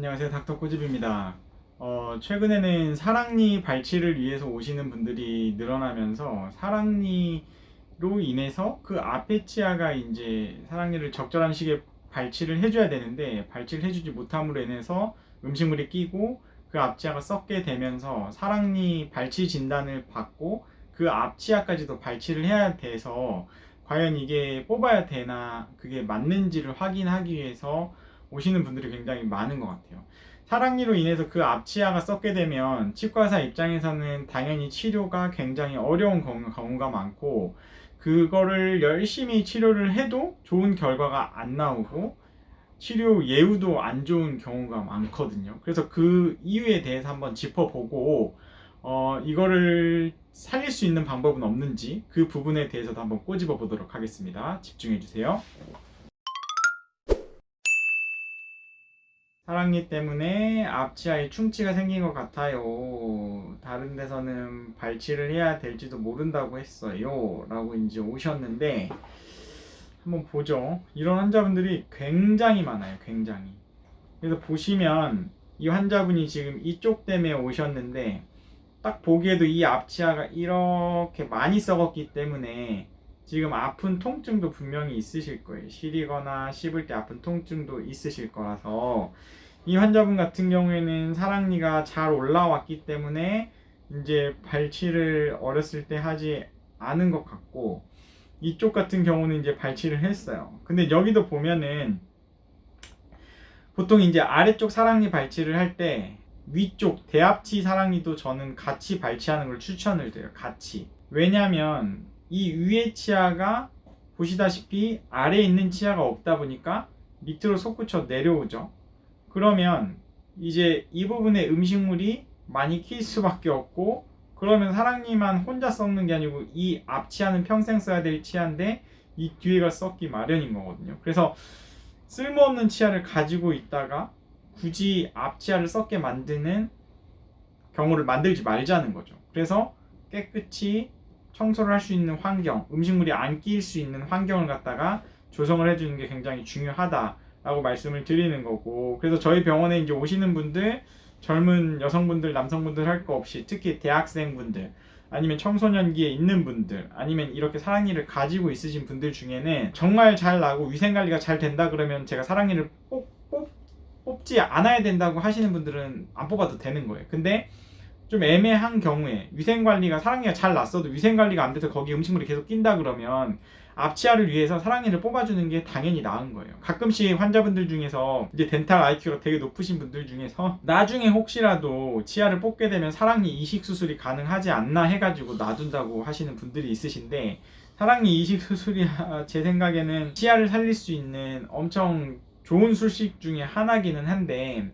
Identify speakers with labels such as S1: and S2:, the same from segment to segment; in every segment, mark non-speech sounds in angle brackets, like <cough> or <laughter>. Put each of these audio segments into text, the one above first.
S1: 안녕하세요. 닥터 꼬집입니다. 어, 최근에는 사랑니 발치를 위해서 오시는 분들이 늘어나면서 사랑니로 인해서 그 앞에 치아가 이제 사랑니를 적절한 시기에 발치를 해줘야 되는데 발치를 해주지 못함으로 인해서 음식물이 끼고 그 앞치아가 썩게 되면서 사랑니 발치 진단을 받고 그 앞치아까지도 발치를 해야 돼서 과연 이게 뽑아야 되나 그게 맞는지를 확인하기 위해서 오시는 분들이 굉장히 많은 것 같아요. 사랑니로 인해서 그 앞치아가 썩게 되면 치과의사 입장에서는 당연히 치료가 굉장히 어려운 경우- 경우가 많고 그거를 열심히 치료를 해도 좋은 결과가 안 나오고 치료 예후도 안 좋은 경우가 많거든요. 그래서 그 이유에 대해서 한번 짚어보고 어, 이거를 살릴 수 있는 방법은 없는지 그 부분에 대해서도 한번 꼬집어 보도록 하겠습니다. 집중해 주세요. 사랑니 때문에 앞치아에 충치가 생긴 것 같아요. 다른 데서는 발치를 해야 될지도 모른다고 했어요. 라고 이제 오셨는데, 한번 보죠. 이런 환자분들이 굉장히 많아요. 굉장히. 그래서 보시면, 이 환자분이 지금 이쪽 때문에 오셨는데, 딱 보기에도 이 앞치아가 이렇게 많이 썩었기 때문에, 지금 아픈 통증도 분명히 있으실 거예요. 시리거나 씹을 때 아픈 통증도 있으실 거라서 이 환자분 같은 경우에는 사랑니가 잘 올라왔기 때문에 이제 발치를 어렸을 때 하지 않은 것 같고 이쪽 같은 경우는 이제 발치를 했어요. 근데 여기도 보면은 보통 이제 아래쪽 사랑니 발치를 할 때 위쪽 대합치 사랑니도 저는 같이 발치하는 걸 추천을 드려요. 같이. 왜냐면 이 위에 치아가 보시다시피 아래에 있는 치아가 없다 보니까 밑으로 솟구쳐 내려오죠. 그러면 이제 이 부분에 음식물이 많이 낄 수밖에 없고 그러면 사랑니만 혼자 썩는 게 아니고 이 앞치아는 평생 써야 될 치아인데 이 뒤에가 썩기 마련인 거거든요. 그래서 쓸모없는 치아를 가지고 있다가 굳이 앞치아를 썩게 만드는 경우를 만들지 말자는 거죠. 그래서 깨끗이 청소를 할 수 있는 환경, 음식물이 안 끼일 수 있는 환경을 갖다가 조성을 해주는 게 굉장히 중요하다 라고 말씀을 드리는 거고, 그래서 저희 병원에 이제 오시는 분들, 젊은 여성분들, 남성분들 할 거 없이 특히 대학생분들, 아니면 청소년기에 있는 분들, 아니면 이렇게 사랑니를 가지고 있으신 분들 중에는 정말 잘 나고 위생관리가 잘 된다 그러면 제가 사랑니를 뽑, 뽑, 뽑지 않아야 된다고 하시는 분들은 안 뽑아도 되는 거예요. 근데 좀 애매한 경우에 위생관리가 사랑니가 잘 났어도 위생관리가 안 돼서 거기 음식물이 계속 낀다 그러면 앞치아를 위해서 사랑니를 뽑아주는 게 당연히 나은 거예요. 가끔씩 환자분들 중에서 이제 덴탈 IQ가 되게 높으신 분들 중에서 나중에 혹시라도 치아를 뽑게 되면 사랑니 이식 수술이 가능하지 않나 해가지고 놔둔다고 하시는 분들이 있으신데 사랑니 이식 수술이 <laughs> 제 생각에는 치아를 살릴 수 있는 엄청 좋은 수식 중에 하나기는 한데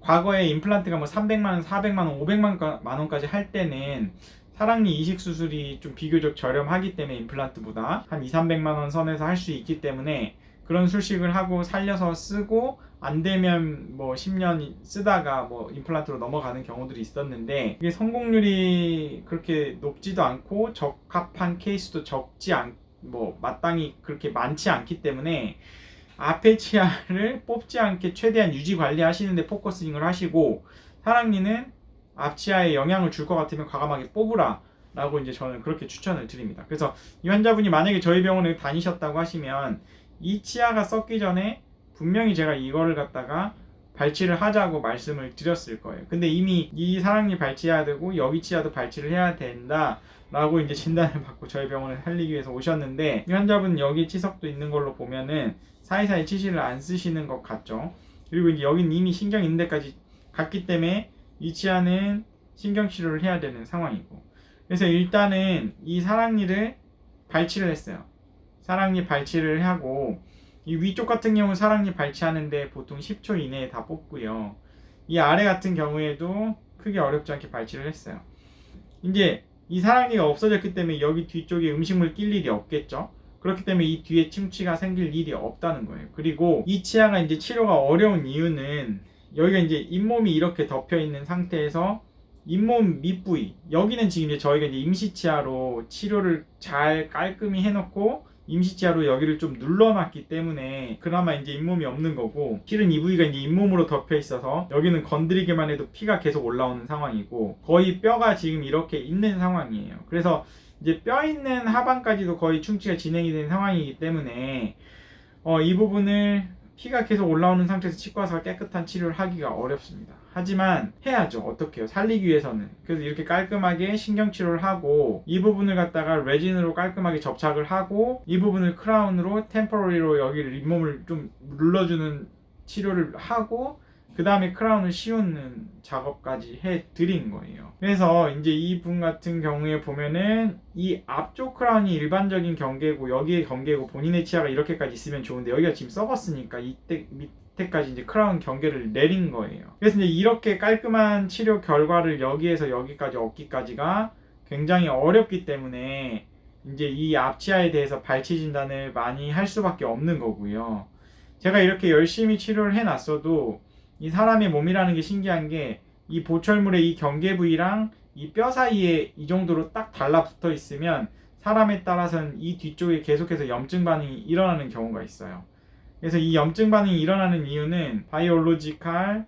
S1: 과거에 임플란트가 뭐 300만 원, 400만 원, 500만 원까지 할 때는 사랑니 이식 수술이 좀 비교적 저렴하기 때문에 임플란트보다 한 2, 300만 원 선에서 할 수 있기 때문에 그런 수식을 하고 살려서 쓰고 안 되면 뭐 10년 쓰다가 뭐 임플란트로 넘어가는 경우들이 있었는데 이게 성공률이 그렇게 높지도 않고 적합한 케이스도 적지 않, 뭐 마땅히 그렇게 많지 않기 때문에 앞에 치아를 뽑지 않게 최대한 유지 관리하시는데 포커싱을 하시고 사랑니는 앞치아에 영향을 줄 것 같으면 과감하게 뽑으라 라고 이제 저는 그렇게 추천을 드립니다. 그래서 이 환자분이 만약에 저희 병원에 다니셨다고 하시면 이 치아가 썩기 전에 분명히 제가 이거를 갖다가 발치를 하자고 말씀을 드렸을 거예요. 근데 이미 이 사랑니 발치해야 되고 여기 치아도 발치를 해야 된다 라고 이제 진단을 받고 저희 병원에 살리기 위해서 오셨는데 이 환자분 여기 치석도 있는 걸로 보면은 사이사이 치실을 안 쓰시는 것 같죠. 그리고 이제 여긴 이미 신경 있는 데까지 갔기 때문에 이 치아는 신경 치료를 해야 되는 상황이고 그래서 일단은 이 사랑니를 발치를 했어요. 사랑니 발치를 하고 이 위쪽 같은 경우 사랑니 발치하는데 보통 10초 이내에 다 뽑고요. 이 아래 같은 경우에도 크게 어렵지 않게 발치를 했어요. 이제 이 사랑니가 없어졌기 때문에 여기 뒤쪽에 음식물 낄 일이 없겠죠. 그렇기 때문에 이 뒤에 침치가 생길 일이 없다는 거예요. 그리고 이 치아가 이제 치료가 어려운 이유는 여기가 이제 잇몸이 이렇게 덮여 있는 상태에서 잇몸 밑부위 여기는 지금 이제 저희가 이제 임시 치아로 치료를 잘 깔끔히 해놓고 임시치아로 여기를 좀 눌러놨기 때문에 그나마 이제 잇몸이 없는 거고 실은 이 부위가 이제 잇몸으로 덮여 있어서 여기는 건드리기만 해도 피가 계속 올라오는 상황이고 거의 뼈가 지금 이렇게 있는 상황이에요. 그래서 이제 뼈 있는 하반까지도 거의 충치가 진행이 된 상황이기 때문에 어, 이 부분을 피가 계속 올라오는 상태에서 치과 의사가 깨끗한 치료를 하기가 어렵습니다. 하지만 해야죠. 어떻게 해요? 살리기 위해서는. 그래서 이렇게 깔끔하게 신경치료를 하고 이 부분을 갖다가 레진으로 깔끔하게 접착을 하고 이 부분을 크라운으로 템포러리로 여기를 잇몸을 좀 눌러주는 치료를 하고 그 다음에 크라운을 씌우는 작업까지 해 드린 거예요. 그래서 이제 이 분 같은 경우에 보면은 이 앞쪽 크라운이 일반적인 경계고 여기에 경계고 본인의 치아가 이렇게까지 있으면 좋은데 여기가 지금 썩었으니까 이때 밑에까지 이제 크라운 경계를 내린 거예요. 그래서 이제 이렇게 깔끔한 치료 결과를 여기에서 여기까지 얻기까지가 굉장히 어렵기 때문에 이제 이 앞치아에 대해서 발치 진단을 많이 할 수밖에 없는 거고요. 제가 이렇게 열심히 치료를 해놨어도 이 사람의 몸이라는 게 신기한 게 이 보철물의 이 경계 부위랑 이 뼈 사이에 이 정도로 딱 달라붙어 있으면 사람에 따라서는 이 뒤쪽에 계속해서 염증 반응이 일어나는 경우가 있어요. 그래서 이 염증 반응이 일어나는 이유는 바이올로지칼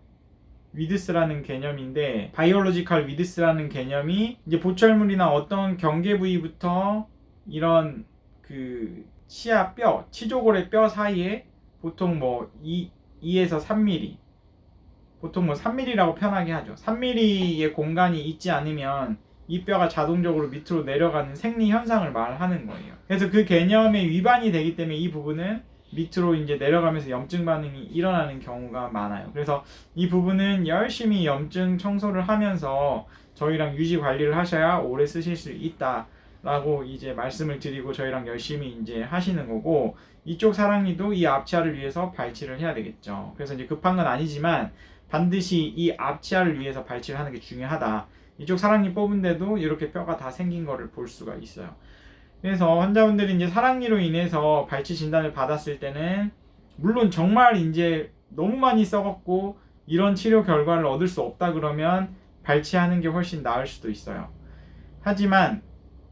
S1: 위드스라는 개념인데 바이올로지칼 위드스라는 개념이 이제 보철물이나 어떤 경계 부위부터 이런 그 치아 뼈, 치조골의 뼈 사이에 보통 뭐 2, 2에서 3mm 보통 뭐 3mm라고 편하게 하죠. 3mm의 공간이 있지 않으면 이 뼈가 자동적으로 밑으로 내려가는 생리 현상을 말하는 거예요. 그래서 그 개념에 위반이 되기 때문에 이 부분은 밑으로 이제 내려가면서 염증 반응이 일어나는 경우가 많아요. 그래서 이 부분은 열심히 염증 청소를 하면서 저희랑 유지 관리를 하셔야 오래 쓰실 수 있다 라고 이제 말씀을 드리고 저희랑 열심히 이제 하시는 거고 이쪽 사랑니도 이 앞치아를 위해서 발치를 해야 되겠죠. 그래서 이제 급한 건 아니지만 반드시 이 앞치아를 위해서 발치를 하는 게 중요하다. 이쪽 사랑니 뽑은데도 이렇게 뼈가 다 생긴 거를 볼 수가 있어요. 그래서 환자분들이 이제 사랑니로 인해서 발치 진단을 받았을 때는 물론 정말 이제 너무 많이 썩었고 이런 치료 결과를 얻을 수 없다 그러면 발치하는 게 훨씬 나을 수도 있어요. 하지만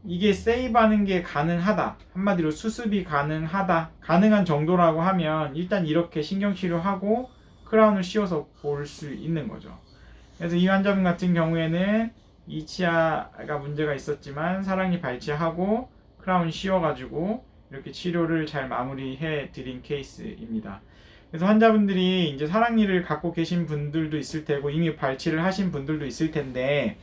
S1: 이게 세이브하는 게 가능하다. 한마디로 수습이 가능하다. 가능한 정도라고 하면 일단 이렇게 신경치료하고 크라운을 씌워서 볼 수 있는 거죠. 그래서 이 환자분 같은 경우에는 이 치아가 문제가 있었지만 사랑니 발치하고 크라운 씌워가지고 이렇게 치료를 잘 마무리해 드린 케이스입니다. 그래서 환자분들이 이제 사랑니를 갖고 계신 분들도 있을 테고 이미 발치를 하신 분들도 있을 텐데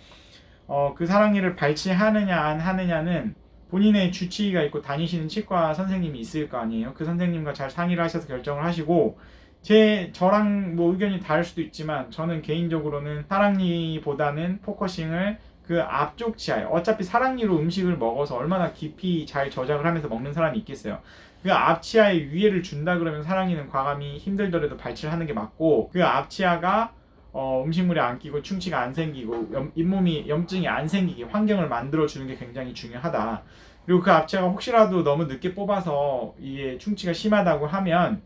S1: 어, 그 사랑니를 발치하느냐 안 하느냐는 본인의 주치의가 있고 다니시는 치과 선생님이 있을 거 아니에요. 그 선생님과 잘 상의를 하셔서 결정을 하시고 제 저랑 뭐 의견이 다를 수도 있지만 저는 개인적으로는 사랑니보다는 포커싱을 그 앞쪽 치아에 어차피 사랑니로 음식을 먹어서 얼마나 깊이 잘 저장을 하면서 먹는 사람이 있겠어요. 그 앞치아에 위해를 준다 그러면 사랑니는 과감히 힘들더라도 발치를 하는 게 맞고 그 앞치아가 어, 음식물이 안 끼고 충치가 안 생기고 염, 잇몸이 염증이 안 생기게 환경을 만들어 주는 게 굉장히 중요하다. 그리고 그 앞치아가 혹시라도 너무 늦게 뽑아서 이게 충치가 심하다고 하면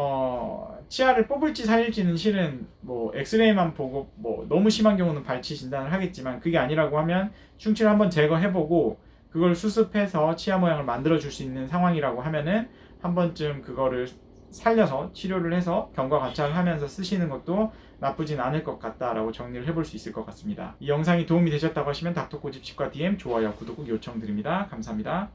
S1: 어, 치아를 뽑을지 살릴지는 실은 뭐 엑스레이만 보고 뭐 너무 심한 경우는 발치 진단을 하겠지만 그게 아니라고 하면 충치를 한번 제거해보고 그걸 수습해서 치아 모양을 만들어 줄 수 있는 상황이라고 하면은 한 번쯤 그거를 살려서 치료를 해서 경과 관찰을 하면서 쓰시는 것도 나쁘진 않을 것 같다라고 정리를 해볼 수 있을 것 같습니다. 이 영상이 도움이 되셨다고 하시면 닥터고집 치과 DM 좋아요 구독 꼭 요청드립니다. 감사합니다.